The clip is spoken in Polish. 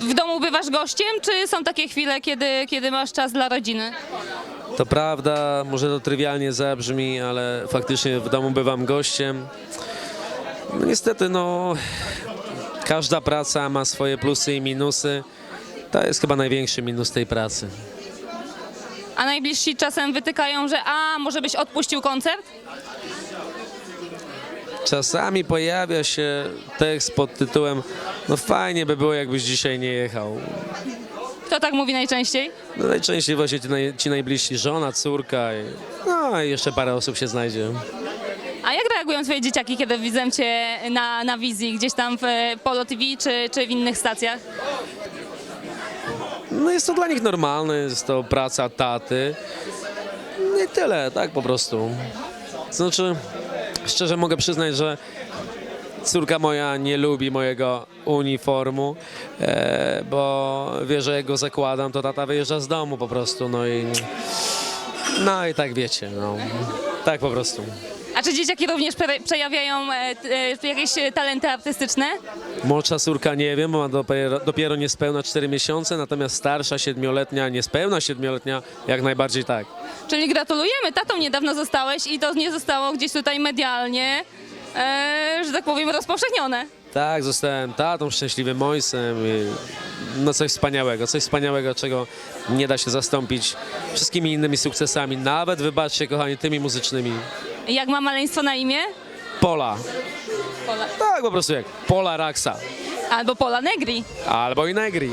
W domu bywasz gościem, czy są takie chwile, kiedy, kiedy masz czas dla rodziny? To prawda, może to trywialnie zabrzmi, ale faktycznie w domu bywam gościem. No niestety, no, każda praca ma swoje plusy i minusy. To jest chyba największy minus tej pracy. A najbliżsi czasem wytykają, że a, może byś odpuścił koncert? Czasami pojawia się tekst pod tytułem no fajnie by było, jakbyś dzisiaj nie jechał. Kto tak mówi najczęściej? No najczęściej właśnie ci, naj, ci najbliżsi, żona, córka, i, no i jeszcze parę osób się znajdzie. A jak reagują twoje dzieciaki, kiedy widzą cię na, na wizji, gdzieś tam w e, Polo TV czy, czy w innych stacjach? No jest to dla nich normalne, jest to praca taty. No i tyle, tak po prostu. Znaczy, szczerze mogę przyznać, że córka moja nie lubi mojego uniformu, e, bo wie, że jak go zakładam, to tata wyjeżdża z domu po prostu, no i... No i tak wiecie, no. Tak po prostu. A czy dzieciaki również pre- przejawiają e, t- e, jakieś e, talenty artystyczne? Młodsza córka nie wiem, bo ma dopiero, dopiero niespełna 4 miesiące, natomiast starsza, siedmioletnia, niespełna siedmioletnia, jak najbardziej tak. Czyli gratulujemy, tatą niedawno zostałeś i to nie zostało gdzieś tutaj medialnie, e, że tak powiem, rozpowszechnione. Tak, zostałem tatą, szczęśliwym ojcem. I no coś wspaniałego, coś wspaniałego, czego nie da się zastąpić wszystkimi innymi sukcesami, nawet wybaczcie kochani, tymi muzycznymi. Jak ma maleństwo na imię? Pola. Pola. Tak, po prostu jak Pola Raxa. Albo Pola Negri. Albo i Negri.